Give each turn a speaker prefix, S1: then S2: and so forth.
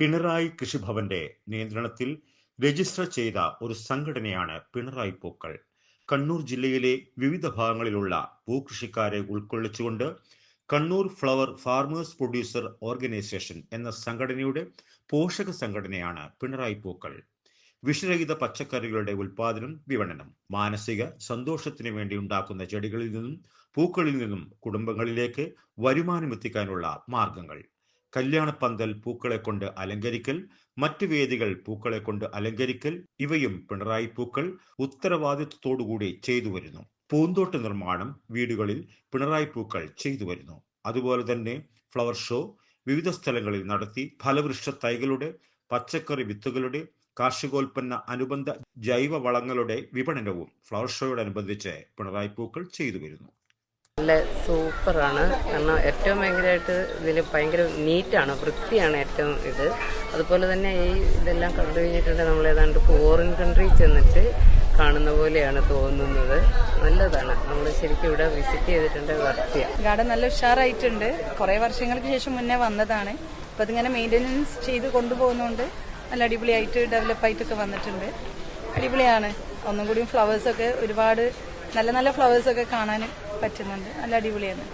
S1: പിണറായി കൃഷിഭവന്റെ നിയന്ത്രണത്തിൽ രജിസ്റ്റർ ചെയ്ത ഒരു സംഘടനയാണ് പിണറായി പൂക്കൾ. കണ്ണൂർ ജില്ലയിലെ വിവിധ ഭാഗങ്ങളിലുള്ള പൂക്കൃഷിക്കാരെ ഉൾക്കൊള്ളിച്ചുകൊണ്ട് Kannur flower farmers producer organisation എന്ന സംഘടനയുടെ പോഷക സംഘടനയാണ് പിണറായി പൂക്കൾ. വിഷരഹിത പച്ചക്കറികളുടെ ഉൽപാദനം വിപണനം മാനസിക സന്തോഷത്തിന് വേണ്ടി ഉണ്ടാക്കുന്ന ചെടികളിൽ നിന്നും പൂക്കളിൽ നിന്നും കുടുംബങ്ങളിലേക്ക് വരുമാനം എത്തിക്കാനുള്ള മാർഗങ്ങൾ. കല്യാണപ്പന്തൽ പൂക്കളെ കൊണ്ട് അലങ്കരിക്കൽ മറ്റു വേദികൾ പൂക്കളെ കൊണ്ട് അലങ്കരിക്കൽ ഇവയും പിണറായി പൂക്കൾ ഉത്തരവാദിത്വത്തോടുകൂടി ചെയ്തു വരുന്നു. പൂന്തോട്ട നിർമ്മാണം വീടുകളിൽ പിണറായി പൂക്കൾ ചെയ്തു വരുന്നു. അതുപോലെ തന്നെ ഫ്ലവർ ഷോ വിവിധ സ്ഥലങ്ങളിൽ നടത്തി ഫലവൃക്ഷ തൈകളുടെ പച്ചക്കറി വിത്തുകളുടെ കാർഷികോൽപ്പന്ന അനുബന്ധ ജൈവ വളങ്ങളുടെ വിപണനവും ഫ്ലവർ ഷോയോടനുബന്ധിച്ച് പിണറായി പൂക്കൾ ചെയ്തു വരുന്നു.
S2: നല്ല സൂപ്പറാണ്. കാരണം ഏറ്റവും ഭയങ്കരമായിട്ട് ഇതിൽ ഭയങ്കര നീറ്റാണ് വൃത്തിയാണ് ഏറ്റവും ഇത്. അതുപോലെ തന്നെ ഈ ഇതെല്ലാം കണ്ടു കഴിഞ്ഞിട്ടുണ്ടെങ്കിൽ നമ്മൾ ഏതാണ്ട് ഫോറിൻ കൺട്രി ചെന്നിട്ട് കാണുന്ന പോലെയാണ് തോന്നുന്നത്. നല്ലതാണ്. നമ്മൾ ശരിക്കും ഇവിടെ വിസിറ്റ് ചെയ്തിട്ടുണ്ട് വർത്തിയാണ്
S3: ഗാർഡൻ നല്ല ഉഷാറായിട്ടുണ്ട്. കുറെ വർഷങ്ങൾക്ക് ശേഷം മുന്നേ വന്നതാണ്. ഇപ്പൊ അതിങ്ങനെ മെയിന്റെനൻസ് ചെയ്ത് കൊണ്ടുപോകുന്നതുകൊണ്ട് നല്ല അടിപൊളിയായിട്ട് ഡെവലപ്പ് ആയിട്ടൊക്കെ വന്നിട്ടുണ്ട്. അടിപൊളിയാണ്. ഒന്നും കൂടിയും ഫ്ലവേഴ്സൊക്കെ ഒരുപാട് നല്ല നല്ല ഫ്ലവേഴ്സൊക്കെ കാണാൻ പറ്റുന്നുണ്ട്. നല്ല അടിപൊളിയാണ്.